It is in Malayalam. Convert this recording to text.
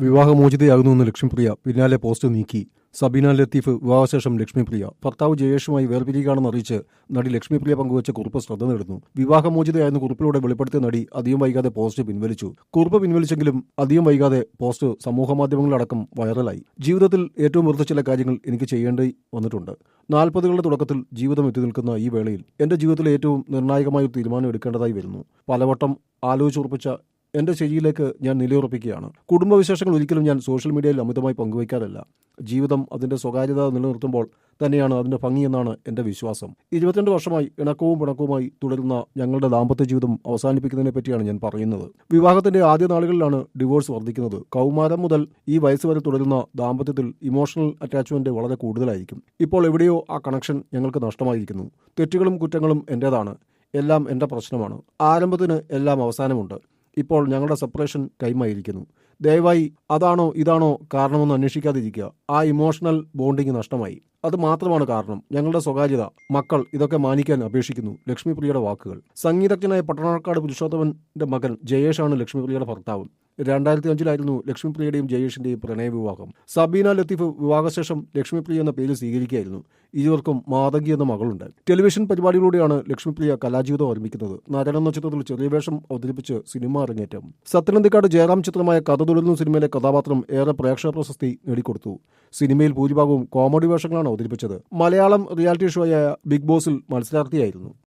വിവാഹമോചിതയാകുന്നുവെന്ന് ലക്ഷ്മിപ്രിയ പിന്നാലെ പോസ്റ്റ് നീക്കി. സബീന ലത്തീഫ് വിവാഹശേഷം ലക്ഷ്മിപ്രിയ. ഭർത്താവ് ജയേഷുമായി വേർപിരിയുകയാണെന്ന് അറിയിച്ച് നടി ലക്ഷ്മിപ്രിയ പങ്കുവച്ച കുറിപ്പ് ശ്രദ്ധ നേടുന്നു. വിവാഹമോചിതയായെന്ന് കുറിപ്പിലൂടെ വെളിപ്പെടുത്തിയ നടി അധികം വൈകാതെ പോസ്റ്റ് പിൻവലിച്ചു. കുറിപ്പ് പിൻവലിച്ചെങ്കിലും അധികം വൈകാതെ പോസ്റ്റ് സമൂഹമാധ്യമങ്ങളിലടക്കം വൈറലായി. ജീവിതത്തിൽ ഏറ്റവും വെറുത്ത ചില കാര്യങ്ങൾ എനിക്ക് ചെയ്യേണ്ടി വന്നിട്ടുണ്ട്. നാൽപ്പതുകളുടെ തുടക്കത്തിൽ ജീവിതം എത്തി നിൽക്കുന്ന ഈ വേളയിൽ എന്റെ ജീവിതത്തിലെ ഏറ്റവും നിർണായകമായ തീരുമാനം എടുക്കേണ്ടതായി വരുന്നു. പലവട്ടം ആലോചിച്ചുറപ്പിച്ച എന്റെ ശരിയിലേക്ക് ഞാൻ നിലയുറപ്പിക്കുകയാണ്. കുടുംബവിശേഷങ്ങൾ ഒരിക്കലും ഞാൻ സോഷ്യൽ മീഡിയയിൽ അമിതമായി പങ്കുവയ്ക്കാറില്ല. ജീവിതം അതിന്റെ സ്വകാര്യത നിലനിർത്തുമ്പോൾ തന്നെയാണ് അതിന്റെ ഭംഗിയെന്നാണ് എന്റെ വിശ്വാസം. ഇരുപത്തിരണ്ട് വർഷമായി ഇണക്കവും പിണക്കവുമായി തുടരുന്ന ഞങ്ങളുടെ ദാമ്പത്യ ജീവിതം അവസാനിപ്പിക്കുന്നതിനെ പറ്റിയാണ് ഞാൻ പറയുന്നത്. വിവാഹത്തിന്റെ ആദ്യ നാളുകളിലാണ് ഡിവോഴ്സ് വർദ്ധിക്കുന്നത്. കൗമാരം മുതൽ ഈ വയസ്സ് വരെ തുടരുന്ന ദാമ്പത്യത്തിൽ ഇമോഷണൽ അറ്റാച്ച്മെന്റ് വളരെ കൂടുതലായിരിക്കും. ഇപ്പോൾ എവിടെയോ ആ കണക്ഷൻ ഞങ്ങൾക്ക് നഷ്ടമായിരിക്കുന്നു. തെറ്റുകളും കുറ്റങ്ങളും എന്റേതാണ് എല്ലാം എന്റെ പ്രശ്നമാണ്. ആരംഭത്തിന് എല്ലാം അവസാനമുണ്ട്. ഇപ്പോൾ ഞങ്ങളുടെ സെപ്പറേഷൻ കൈമായിരിക്കുന്നു ദയവായി അതാണോ ഇതാണോ കാരണമെന്ന് അന്വേഷിക്കാതിരിക്കുക. ആ ഇമോഷണൽ ബോണ്ടിങ് നഷ്ടമായി. അത് മാത്രമാണ് കാരണം. ഞങ്ങളുടെ സ്വകാര്യത മക്കൾ ഇതൊക്കെ മാനിക്കാൻ അപേക്ഷിക്കുന്നു. ലക്ഷ്മിപ്രിയയുടെ വാക്കുകൾ. സംഗീതജ്ഞനായ പട്ടണക്കാട് പുരുഷോത്തമന്റെ മകൻ ജയേഷാണ് ലക്ഷ്മിപ്രിയയുടെ ഭർത്താവ്. രണ്ടായിരത്തി അഞ്ചിലായിരുന്നു ലക്ഷ്മിപ്രിയയുടെയും ജയേഷിന്റെയും പ്രണയവിവാഹം. സബീന ലത്തീഫ് വിവാഹശേഷം ലക്ഷ്മിപ്രിയ എന്ന പേര് സ്വീകരിക്കുകയായിരുന്നു. ഇരുവർക്കും മാതകി എന്ന മകളുണ്ട്. ടെലിവിഷൻ പരിപാടികളിലൂടെയാണ് ലക്ഷ്മിപ്രിയ കലാജീവിതം ഓർമ്മിക്കുന്നത് നരൻ എന്ന ചിത്രത്തിൽ ചെറിയ വേഷം അവതരിപ്പിച്ച് സിനിമ അരങ്ങേറ്റം. സത്യനന്ദിക്കാട് ജയറാം ചിത്രമായ കഥ തുടരുന്നു സിനിമയിലെ കഥാപാത്രം ഏറെ പ്രേക്ഷക പ്രശസ്തി നേടിക്കൊടുത്തു. സിനിമയിൽ ഭൂരിഭാഗവും കോമഡി വേഷങ്ങളാണ് അവതരിപ്പിച്ചത്. മലയാളം റിയാലിറ്റി ഷോയായ ബിഗ് ബോസിൽ മത്സരാർത്ഥിയായിരുന്നു.